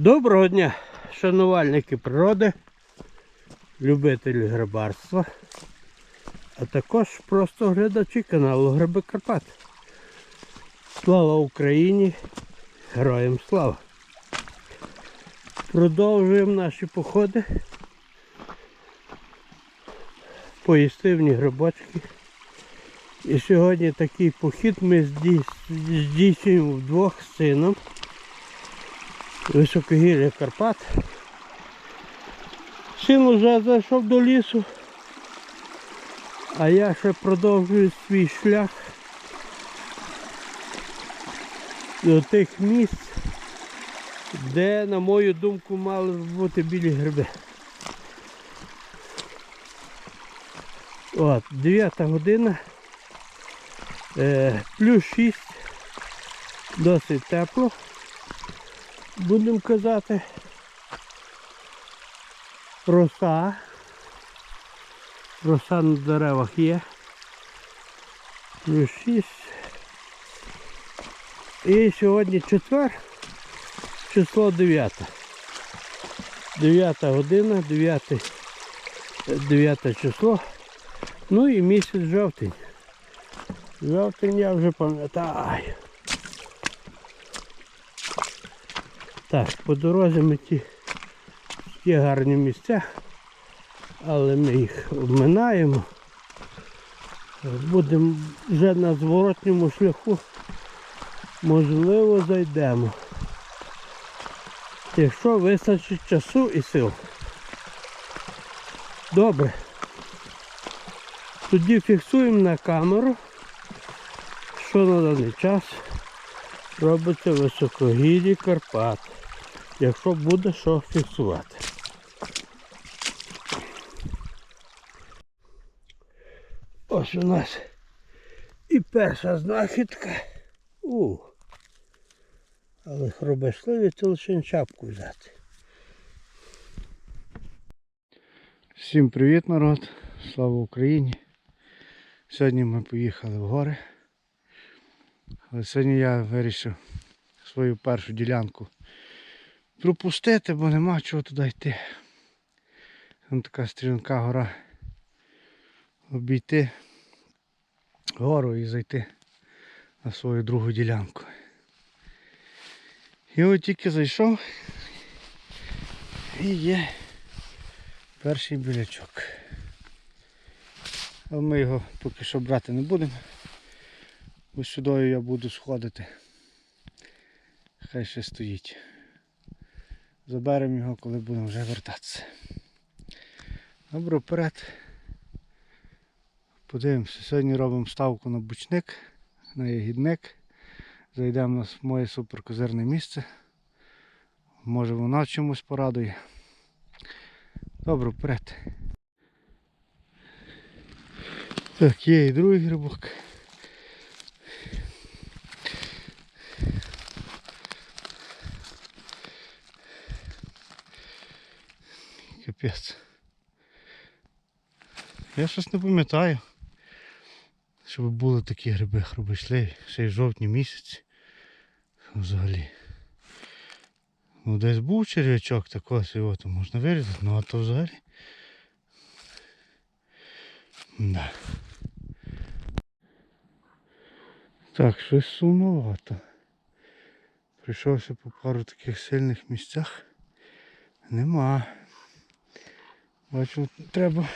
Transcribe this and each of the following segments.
Доброго дня, шанувальники природи, любителі грибарства, а також просто глядачі каналу Гриби Карпат. Слава Україні! Героям слава! Продовжуємо наші походи по їстивні грибочки. І сьогодні такий похід ми здійснюємо вдвох з сином. Високогір'я Карпат. Син уже зайшов до лісу, а я ще продовжую свій шлях до тих місць, де, на мою думку, мали б бути білі гриби. От, 9 година, е, плюс 6, досить тепло будемо казати, роса. Роса на деревах є. Плюс 6. І сьогодні четвер, число 9. 9 година, 9, 9 число. Ну і місяць жовтень. Жовтень я вже пам'ятаю. Так, по дорозі ми ті є гарні місця, але ми їх обминаємо. Будемо вже на зворотньому шляху. Можливо, зайдемо. Якщо вистачить часу і сил. Добре. Тоді фіксуємо на камеру, що на даний час робиться високогір'ї Карпат якщо буде що фіксувати. Ось у нас і перша знахідка. У. Але хробешливі це лише чапку взяти. Всім привіт народ! Слава Україні! Сьогодні ми поїхали в гори. Але сьогодні я вирішив свою першу ділянку пропустити, бо нема чого туди йти. Там така стрілянка гора. Обійти гору і зайти на свою другу ділянку. І от тільки зайшов і є перший білячок. Але ми його поки що брати не будемо. Бо сюди я буду сходити. Хай ще стоїть. Заберемо його, коли будемо вже вертатися. Добре, вперед. Подивимося. Сьогодні робимо ставку на бучник, на ягідник. Зайдемо на моє суперкозирне місце. Може воно чомусь порадує. Добре, вперед. Так, є і другий грибок. Капець. Я щось не пам'ятаю, щоб були такі гриби хробишливі, ще й жовтні місяці. Взагалі. Ну десь був черв'ячок такого його то можна вирізати, ну а то взагалі. Да. Так, щось сумновато. Прийшовся по пару таких сильних місцях. Нема. Бачу, треба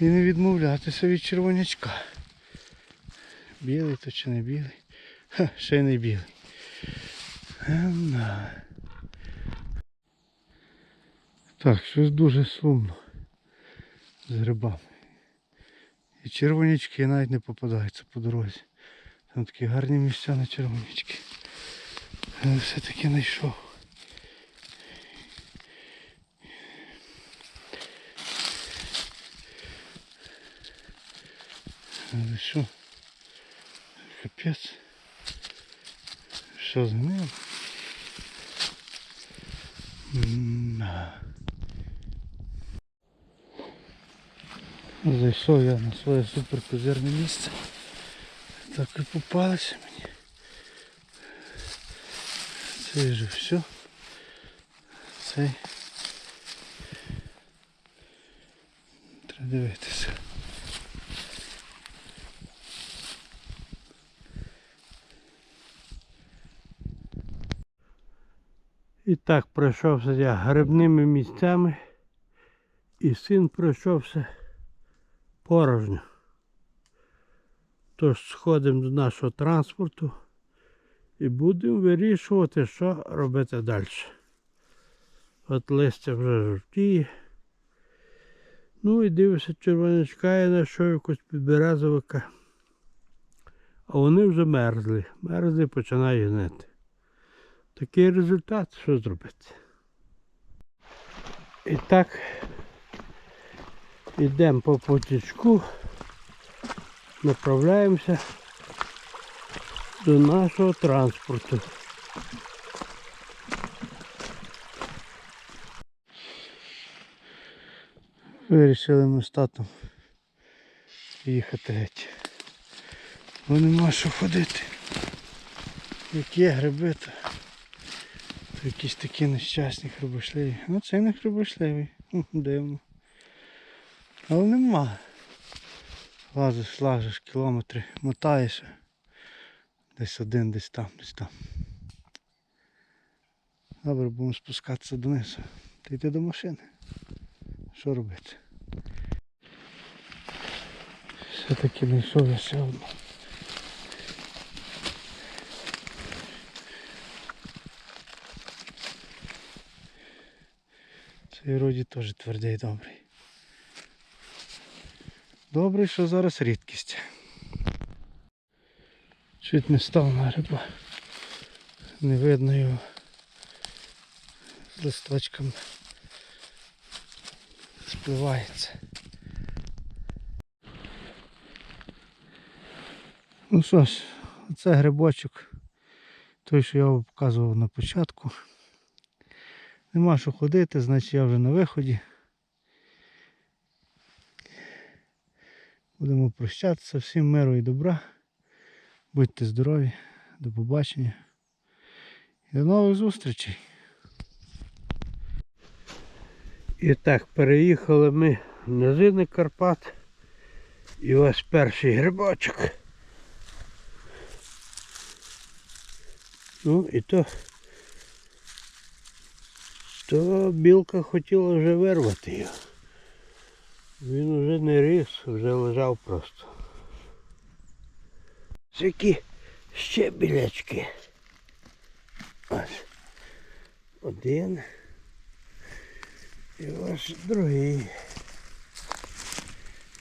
і не відмовлятися від червонячка. Білий то чи не білий? Ха, ще й не білий. Ем. Так, щось дуже сумно з грибами. І червонячки навіть не попадаються по дорозі. Там такі гарні місця на червонячки. Але все-таки знайшов. Але що? Капець. Що з ним? М-да. Зайшов я на своє суперкозирне місце. Так і попалося мені. Це вже все. цей. Треба дивитися. Так пройшовся я грибними місцями, і син пройшовся порожньо. Тож сходимо до нашого транспорту і будемо вирішувати, що робити далі. От листя вже жовтіє. Ну і дивишся, червонячка я знайшов якусь підберезовика. А вони вже мерзли. Мерзли починають гнити. Такий результат, що зробити. І так йдемо по потічку, направляємося до нашого транспорту. Вирішили ми з татом їхати геть. Бо нема що ходити. Як є гриби, то, якісь такі нещасні хребошливі. Ну це не хребошливий. Хм, Дивно. Але нема. Лазиш, лазиш кілометри, мотаєшся. Десь один, десь там, десь там. Добре, будемо спускатися донизу. Та йти до машини. Що робити? Все-таки знайшов я ще. Цей вроді теж твердий добрий. Добрий, що зараз рідкість. Чуть не став на гриба. Не видно його з листочками спливається. Ну що ж, це грибочок. Той, що я вам показував на початку. Нема що ходити, значить я вже на виході. Будемо прощатися. Всім миру і добра. Будьте здорові, до побачення. І до нових зустрічей. І так, переїхали ми в низини Карпат. І ось перший грибочок. Ну і то, то білка хотіла вже вирвати його. Він вже не ріс, вже лежав просто. Які ще білячки. Ось. Один. І ось другий.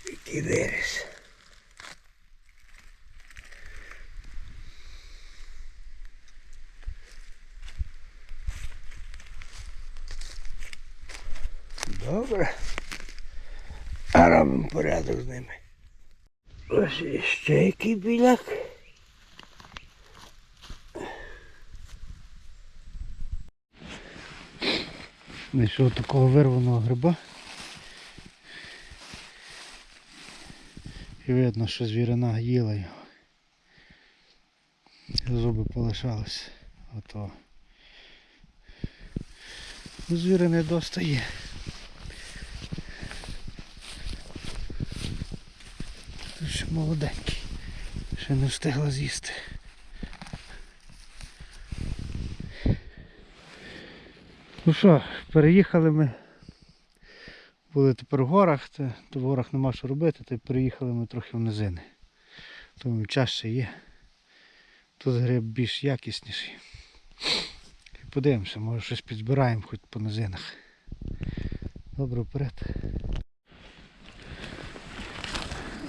Який виріс. Добре. А робимо порядок з ними. Ось іще який біляк. Знайшов такого вирваного гриба. І видно, що звірина їла його. Зуби полишались. Ото. Ну, Звірини достає. Тут ще молоденький. Ще не встигла з'їсти. Ну що, переїхали ми. Були тепер в горах, це, то в горах нема що робити, то переїхали ми трохи в низини. Тому час ще є. Тут гриб більш якісніший. І подивимося, може щось підзбираємо хоч по низинах. Добре вперед.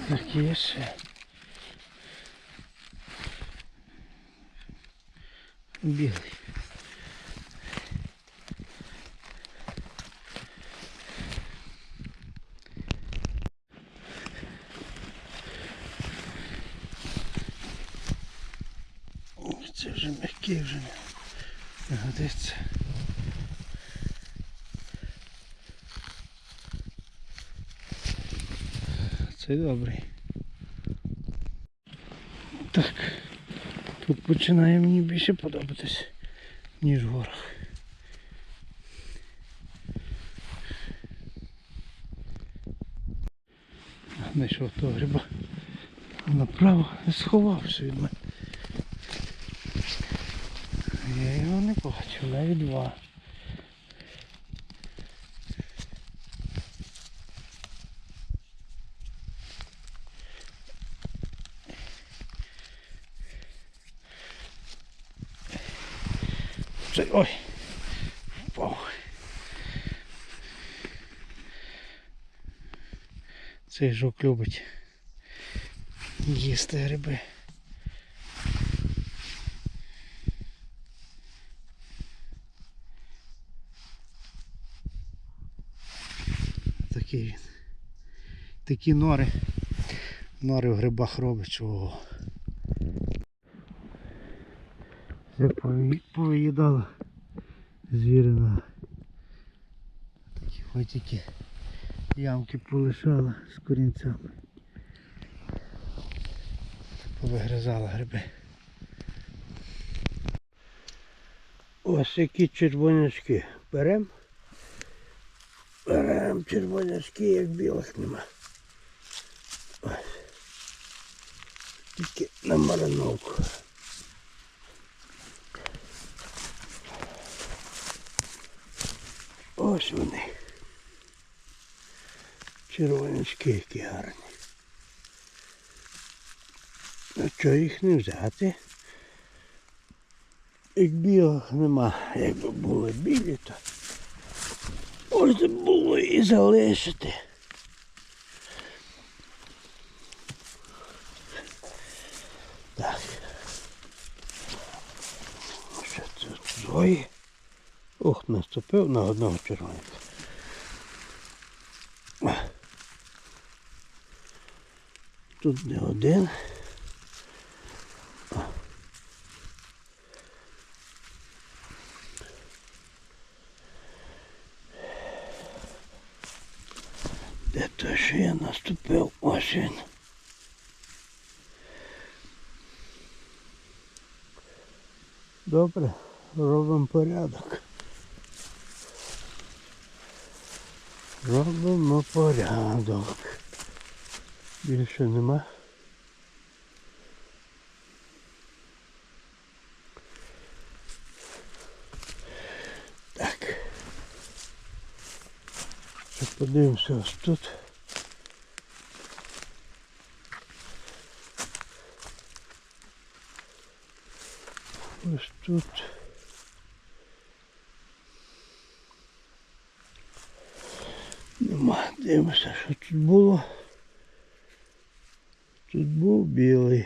Так є ще. Білий. Все добрий Так, тут починає мені більше подобатись, ніж в горах. Знайшов того гриба. Направо сховався від мене. Я його не бачив, навіть два. Ой, впав. Цей жук любить їсти гриби. Такий він. Такі нори. Нори в грибах робить чого. Як пові- повиїдала звірина. Такі хотіки ямки полишала з корінцями. Повигризала гриби. Ось які червонячки. Берем. Берем червонячки, як білих нема. Ось. Тільки на мариновку. Ось вони. Червонячки які гарні. А чого їх не взяти? Як білих нема, якби були білі, то можна було і залишити. Так. Що це двоє? Ох, наступив на одного червоника. Тут не один. Де то ще я наступив? Ось він. Добре, робимо порядок. Робимо порядок. Більше нема. Так. Ще подивимося ось тут. Ось тут. Нема. Дивимося, що тут було. Тут був білий.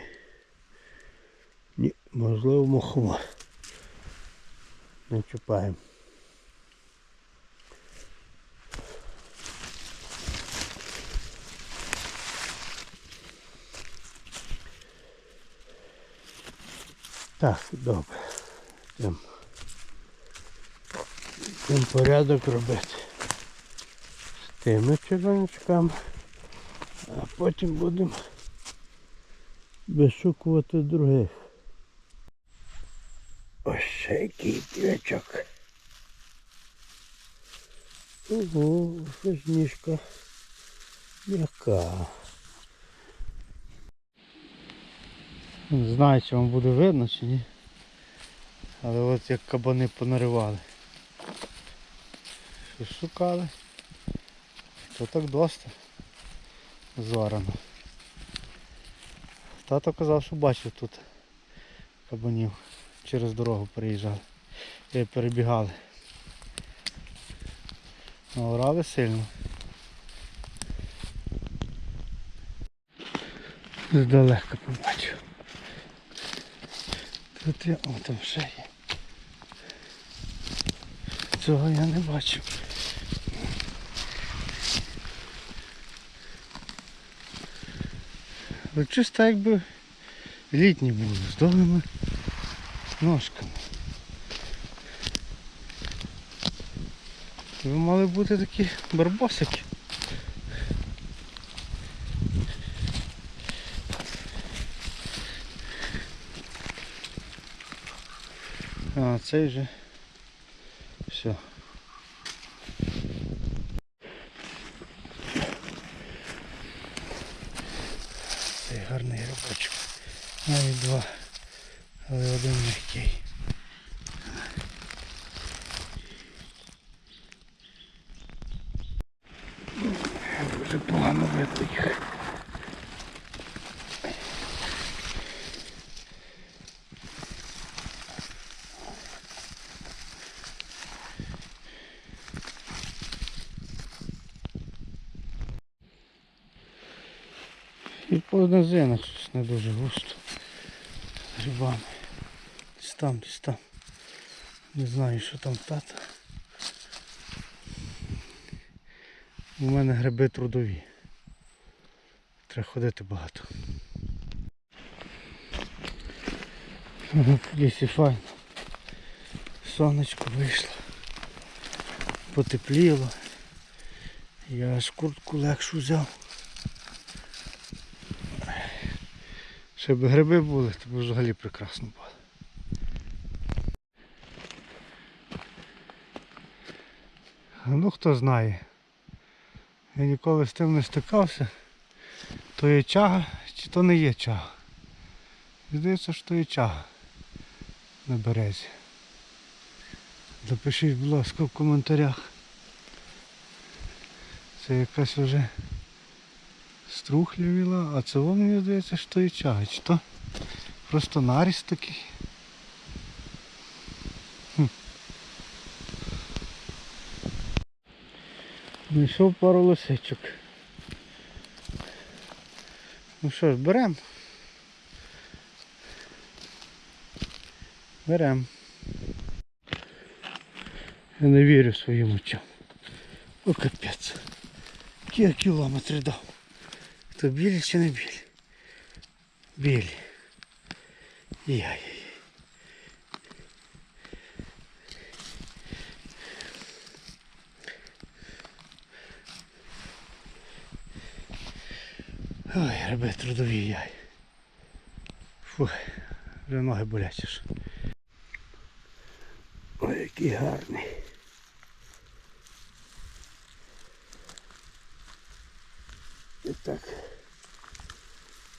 Ні, можливо, мохова. Не чіпаємо. Так, добре. Йдемо. Йдемо порядок робити тими червонячками, а потім будемо вишукувати других. Ось ще який білячок. Ого, щось ніжка м'яка. Не знаю, чи вам буде видно чи ні. Але от як кабани понаривали. Що шукали. То так доста зорано. Тато казав, що бачив тут кабанів. Через дорогу переїжджали. І перебігали. Наорали сильно. Здалека побачив. Тут я... О, там ще є. Цього я не бачив. Але чисто якби літні були, з довгими ножками. Ви мали бути такі барбосики. А, цей же все. Навіть два. Але один м'який. Дуже погано видно їх. І по низинах щось не дуже густо. Грибами. Десь там, десь там. Не знаю, що там тата. У мене гриби трудові. Треба ходити багато. Ага, В лісі файно. Сонечко вийшло. Потепліло. Я аж куртку легшу взяв. Ще б гриби були, то б взагалі прекрасно було. А Ну хто знає. Я ніколи з тим не стикався. То є чага чи то не є чага. Здається, що то є чага на березі. Напишіть, будь ласка, в коментарях. Це якась вже струхлявіла, а це воно мені здається, що є чага. Чи то просто наріс такий. Хм. Знайшов пару лисичок. Ну що ж, берем. Берем. Я не вірю своїм очам. О, капець. Які я кілометри дав. То білі чи не білі? Білі. Яй-яй. Ой, гриби трудові яй. Фу, вже ноги болять аж. Ой, який гарний. І так.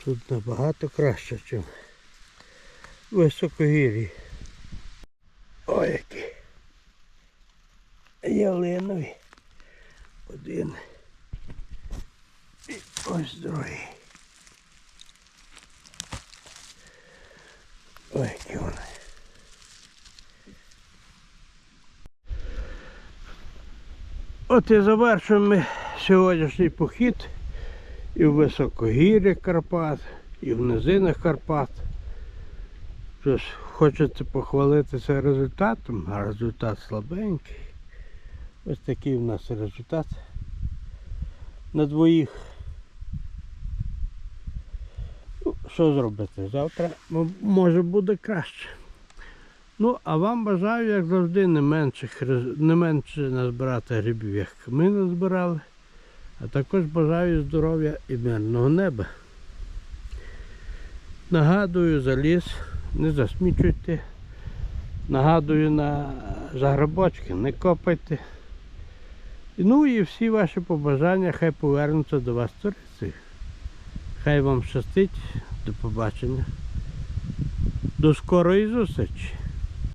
Тут набагато краще, ніж високогір'ї. Ой, які. Ялинові. Один. І ось другий. Ой, які вони. От і завершуємо ми сьогоднішній похід і в високогір'я Карпат, і в низинах Карпат. Тож, хочеться похвалитися результатом, а результат слабенький. Ось такий у нас результат на двоїх. Ну, що зробити? Завтра може буде краще. Ну, а вам бажаю, як завжди, не, менших, не менше назбирати грибів, як ми назбирали. А також бажаю здоров'я і мирного неба. Нагадую за ліс, не засмічуйте. Нагадую на заграбочки, не копайте. Ну і всі ваші побажання хай повернуться до вас турицею. Хай вам щастить. До побачення. До скорої зустрічі.